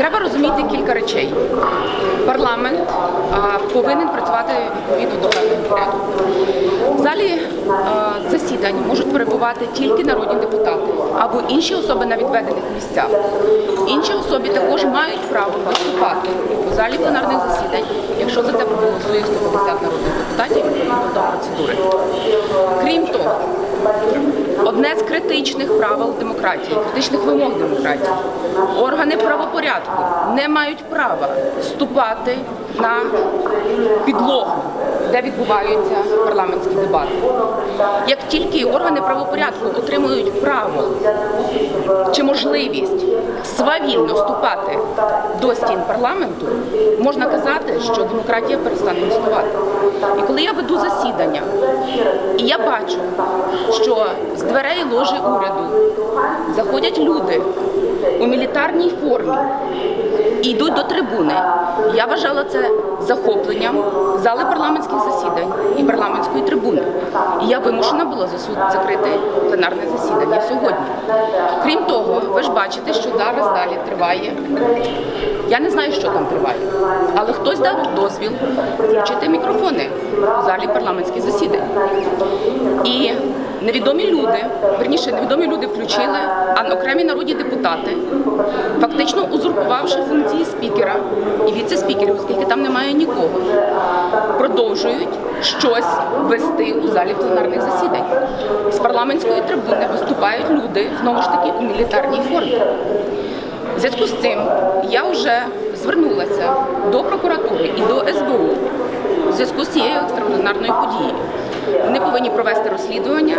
Треба розуміти кілька речей. Парламент а, повинен працювати відповідно до порядку. В залі а, засідань можуть перебувати тільки народні депутати або інші особи на відведених місцях. Інші особи також мають право виступати у залі пленарних засідань, якщо за це проголосує 150 народних депутатів відповідно до процедури. Одне з критичних правил демократії, критичних вимог демократії. Органи правопорядку не мають права вступати на підлогу, де відбуваються парламентські дебати. Як тільки органи правопорядку отримують право чи можливість свавільно ступати до стін парламенту, можна казати, що демократія перестане існувати. І коли я веду засідання, і я бачу, що з дверей ложі уряду заходять люди у мілітарній формі і йдуть до трибуни. Я вважала це захопленням зали парламентських засідань і парламентської трибуни. І я вимушена була закрити пленарне засідання сьогодні. Крім того, ви ж бачите, що зараз далі триває. Я не знаю, що там триває, але хтось дав дозвіл включити мікрофони у залі парламентських засідань. І невідомі люди, верніше, невідомі люди включили, а окремі народні депутати, фактично узурпувавши функції спікера і віце-спікерів, оскільки там немає нікого, продовжують щось вести у залі пленарних засідань. З парламентської трибуни виступають люди, знову ж таки, у мілітарній формі. Зв'язку з цим я вже звернулася до прокуратури і до СБУ в зв'язку з цією екстраординарною подією. Вони повинні провести розслідування,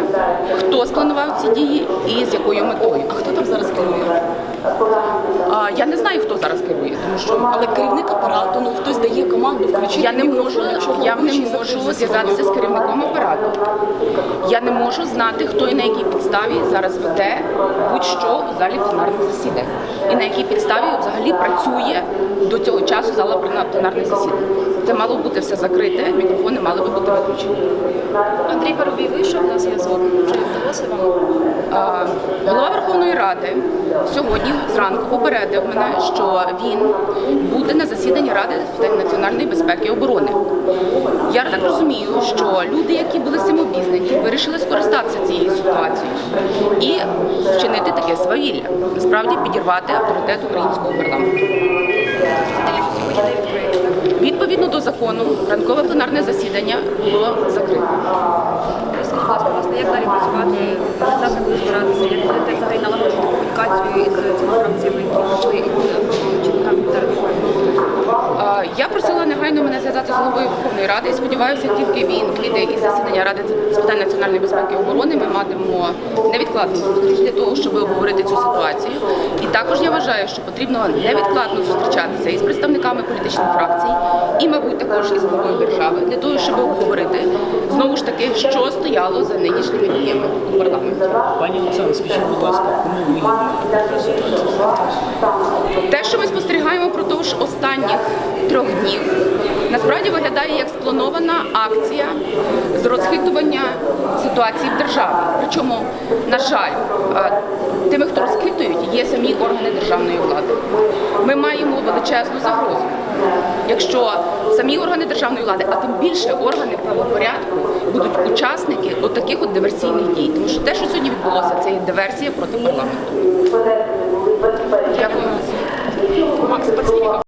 хто спланував ці дії і з якою метою. А хто там зараз керує? А, я не знаю, хто зараз керує, що Але керівник апарату, ну хтось дає команду включити. я не можу, я не можу зв'язатися з керівником апарату. Я не можу знати, хто і на якій підставі зараз веде будь-що у залі пленарних засідань. І на якій підставі взагалі працює до цього часу зала пленарних засідань. Це мало бути все закрите, мікрофони мали би бути виключені. Андрій Парубій вийшов на зв'язок. Чи вдалося вам? А, Голова Ради сьогодні зранку попередив мене, що він буде на засіданні Ради національної безпеки і оборони. Я так розумію, що люди, які були цим обізнані, вирішили скористатися цією ситуацією і вчинити таке свавілля, насправді підірвати авторитет українського парламенту. Відповідно до закону, ранкове пленарне засідання було закрите. Власне, як далі працювати? Збиратися, як взагалі налагодити комунікацію із цими фракціями, які прийшли головою Верховної Ради і сподіваюся, тільки він вийде із засідання Ради з питань національної безпеки і оборони. Ми матимемо невідкладну зустріч для того, щоб обговорити цю ситуацію. І також я вважаю, що потрібно невідкладно зустрічатися із представниками політичних фракцій і, мабуть, також із головою держави для того, щоб обговорити знову ж таки, що стояло за нинішніми діями у парламенті. Пані Олександр, скажіть, будь ласка, кому вигідна така ситуація? Те, що ми спостерігаємо впродовж останніх трьох днів, насправді виглядає як спланована акція з розхитування ситуації в державі. Причому, на жаль, тими, хто розхитують, є самі органи державної влади. Ми маємо величезну загрозу. Якщо самі органи державної влади, а тим більше органи правопорядку, будуть учасники от от диверсійних дій, тому що те, що сьогодні відбулося, це є диверсія проти парламенту. Дякую. Макс, спасибо.